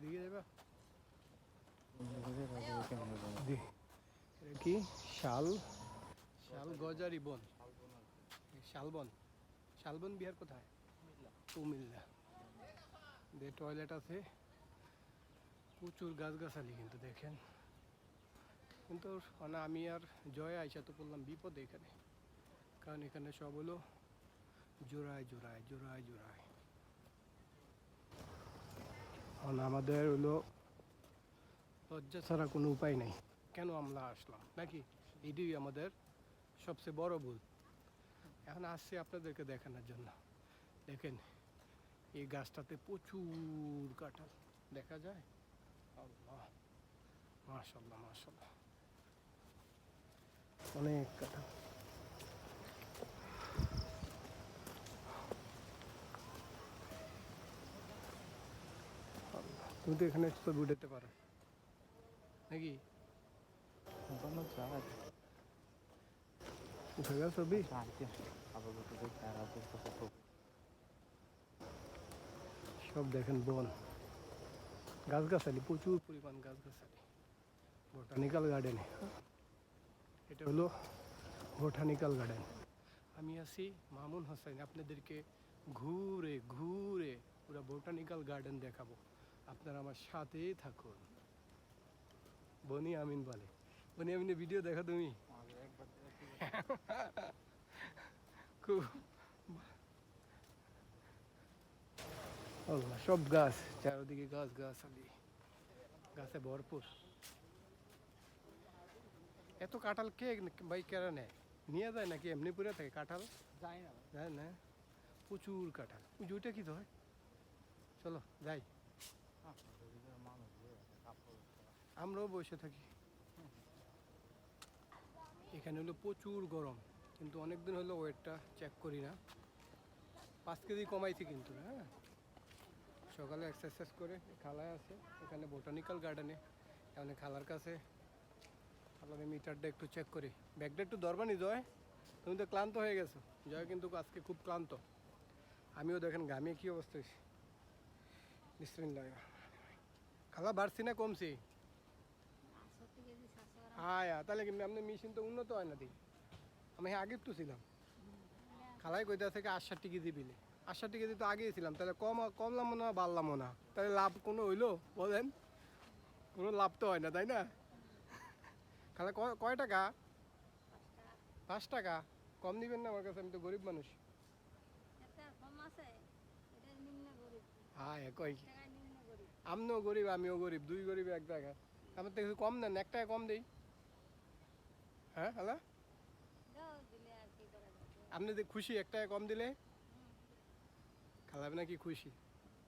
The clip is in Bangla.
এদিকে যাবা জি। এটা কি? শাল? শাল গজারি বন। শালবন। শালবন বিহার কোথায়? কুমিল্লা। দে টয়লেট আছে। প্রচুর গাছগাছালি কিন্তু দেখেন। কিন্তু মানে আমি আর জয় আইসা তো বললাম বিপদ এখানে। কারণ এখানে সব হলো জোড়ায় জোড়ায় জোড়ায় জোড়ায়। কারণ আমাদের হলো লজ্জা ছাড়া কোনো উপায় নেই। কেন আমরা আসলাম? নাকি? এটাই আমাদের সবচেয়ে বড় ভুল। এখন আসছি আপনাদেরকে দেখানোর জন্য। দেখেন, এই গাছটাতে প্রচুর কাঁঠাল। দেখা যায়? আল্লাহ মাশাল্লাহ মাশাল্লাহ অনেক কাঁঠাল। তুমি তো এখানে ছবি উঠাতে পারো। নাকি? উঠে গেল ছবি সব দেখেন বন। গাছগাছালি প্রচুর পরিমাণ গাছগাছালি। বোটানিক্যাল গার্ডেনে। এটা হলো বোটানিক্যাল গার্ডেন। আমি আছি মামুন হোসেন। আপনাদেরকে ঘুরে ঘুরে পুরো বোটানিক্যাল গার্ডেন দেখাবো। আপনারা আমার সাথেই থাকুন। বনি আমিন বলে। বনি আমিনের ভিডিও দেখা তুমি। খুব সব গাছ চারদিকে গাছ গাছ আলি গাছে ভরপুর। এত কাঁঠাল কে ভাই কেরা নেয়? নিয়ে যায় নাকি? এমনি পুরে থাকে কাঁঠাল? না। যায় না? প্রচুর কাঁঠাল। ওই ওইটা কি তো হয় চলো যাই। আমরাও বসে থাকি। এখানে হলো প্রচুর গরম। কিন্তু অনেকদিন হলো ওয়েটটা চেক করি না। পাঁচ কেজি কমাইছি কিন্তু হ্যাঁ? সকালে এক্সারসাইজ করে খালায় আছে। এখানে বোটানিক্যাল গার্ডেনে এখানে খালার কাছে। খালার মিটারটা একটু চেক করি। ব্যাগটা একটু দরবানি জয়? তুমি তো ক্লান্ত হয়ে গেছো। জয় কিন্তু আজকে খুব ক্লান্ত। আমিও দেখেন ঘামিয়ে কী অবস্থা হয়েছে। বিসমিল্লাহ। খালা বাড়ছি না কমছি? হ্যাঁ হ্যাঁ, তাহলে কি আপনার মেশিন তো উন্নত হয় না দি? আমি আগের তো ছিলাম। খালাই কইতে থেকে আটষট্টি কেজি বিলে। আটষট্টি কেজি তো আগেই ছিলাম তাহলে কম কমলাম না বাড়লামও না তাহলে লাভ কোনো হইল বলেন? কোনো লাভ তো হয় না তাই না? খালা কয়- টাকা? পাঁচ টাকা। কম দিবেন না আমার কাছে আমি তো গরিব মানুষ। হ্যাঁ হ্যাঁ কয় আমিও গরিব আমিও গরিব, দুই গরিব, এক দেখা আমার থেকে কম দেন, এক টাকা কম দেই। হ্যাঁ হ্যালো আপনি খুশি, এক টাকা কম দিলে? খালাবে নাকি খুশি?